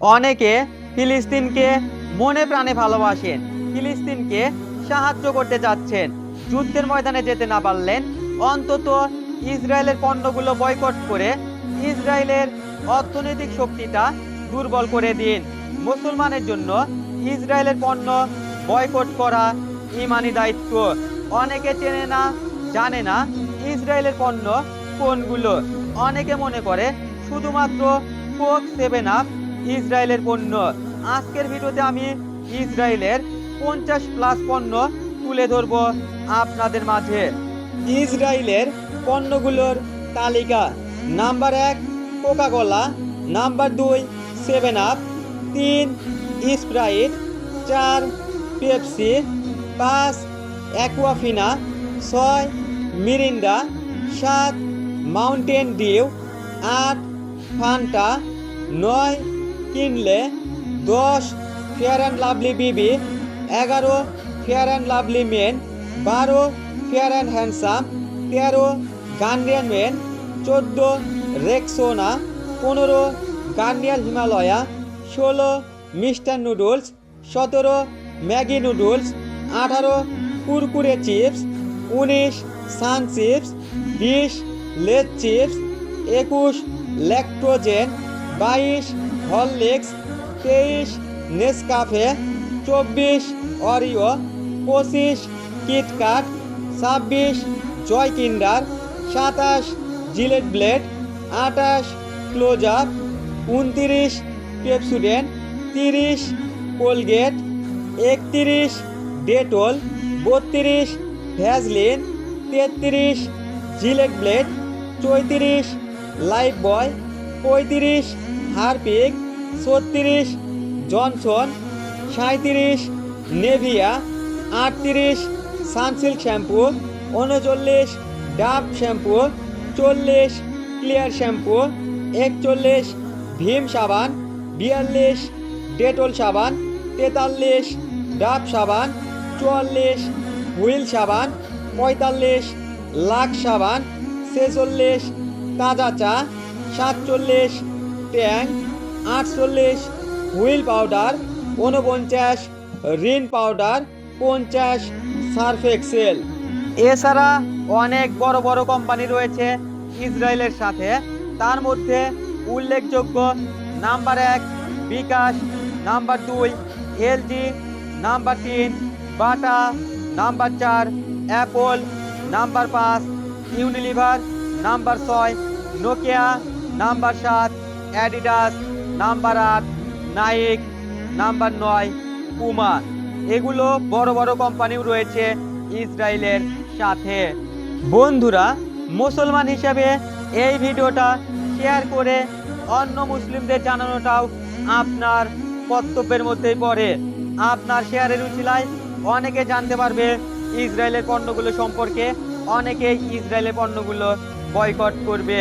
অনেকে ফিলিস্তিনকে মনে প্রাণে ভালোবাসেন, ফিলিস্তিনকে সাহায্য করতে যাচ্ছেন যুদ্ধের ময়দানে যেতে না পারলেন, অন্তত ইসরায়েলের পণ্যগুলো বয়কট করে ইসরায়েলের অর্থনৈতিক শক্তিটা দুর্বল করে দিন। মুসলমানের জন্য ইসরায়েলের পণ্য বয়কট করা ইমানি দায়িত্ব। অনেকে চেনে না, জানে না ইসরায়েলের পণ্য কোনগুলো। অনেকে মনে করে শুধুমাত্র কোক সেভেন আপ ইসরায়েলের পণ্য। আজকের ভিডিওতে আমি ইসরায়েলের পঞ্চাশ প্লাস পণ্য তুলে ধরব আপনাদের মাঝে। ইসরায়েলের পণ্যগুলোর তালিকা। নাম্বার এক কোকা কোলা নাম্বার দুই, সেভেন আপ তিন, স্প্রাইট। চার, পেপসি। পাঁচ, অ্যাকুয়াফিনা। ছয়, মিরিন্ডা। সাত, মাউন্টেন ডিউ। আট, ফান্টা। নয় কিনলে দশ ফেয়ার অ্যান্ড লাভলি বিবি এগারো ফেয়ার অ্যান্ড লাভলি মেন বারো ফেয়ার অ্যান্ড হ্যান্ডসাম তেরো গার্নিয়ার মেন চোদ্দ রেক্সোনা পনেরো গার্নিয়ার হিমালয়া ষোলো মিস্টার নুডলস, সতেরো ম্যাগি নুডলস, আঠারো কুরকুরে চিপস, উনিশ সান চিপস, বিশ লেজ চিপস, একুশ ল্যাক্টোজেন, বাইশ হরলিক্স তেইশ নেসকাফে চব্বিশ অরিও পঁচিশ কিটকাট ছাব্বিশ জয় কিন্ডার সাতাশ জিলেট ব্লেড আটাশ ক্লোজ আপ উনতিরিশ পেপসুডেন্ট তিরিশ কোলগেট একতিরিশ ডেটল বত্রিশ ভ্যাজলিন তেত্রিশ জিলেট ব্লেড চৌত্রিশ লাইফ বয় পঁয়ত্রিশ হারপিক ছত্রিশ, জনসন সাঁত্রিশ নেভিয়া আটত্রিশ, সানসিল্ক শ্যাম্পু উনচল্লিশ, ডাব শ্যাম্পু চল্লিশ, ক্লিয়ার শ্যাম্পু একচল্লিশ, ভীম সাবান বিয়াল্লিশ, ডেটল সাবান তেতাল্লিশ, ডাব সাবান চুয়াল্লিশ, হুইল সাবান পঁয়তাল্লিশ লাখ সাবান ছেচল্লিশ, তাজা চা সাতচল্লিশ ট্যাং আটচল্লিশ, হুইল পাউডার উনপঞ্চাশ রিন পাউডার, পঞ্চাশ সার্ফ এক্সেল এছাড়া অনেক বড় বড় কোম্পানি রয়েছে ইসরায়েলের সাথে। তার মধ্যে উল্লেখযোগ্য নাম্বার এক বিকাশ, নাম্বার দুই এলজি, নাম্বার তিন বাটা, নাম্বার চার অ্যাপল, নাম্বার পাঁচ ইউনিলিভার, নাম্বার ছয় নোকিয়া, নাম্বার সাত অ্যাডিডাস নাম্বার আট নাইক নাম্বার নয় পুমা এগুলো বড় বড় কোম্পানিও রয়েছে ইসরায়েলের সাথে। বন্ধুরা, মুসলমান হিসাবে এই ভিডিওটা শেয়ার করে অন্য মুসলিমদের জানানোটাও আপনার কর্তব্যের মধ্যেই পড়ে। আপনার শেয়ারের উচিলায় অনেকে জানতে পারবে ইসরায়েলের পণ্যগুলো সম্পর্কে, অনেকেই ইসরায়েলের পণ্যগুলো বয়কট করবে।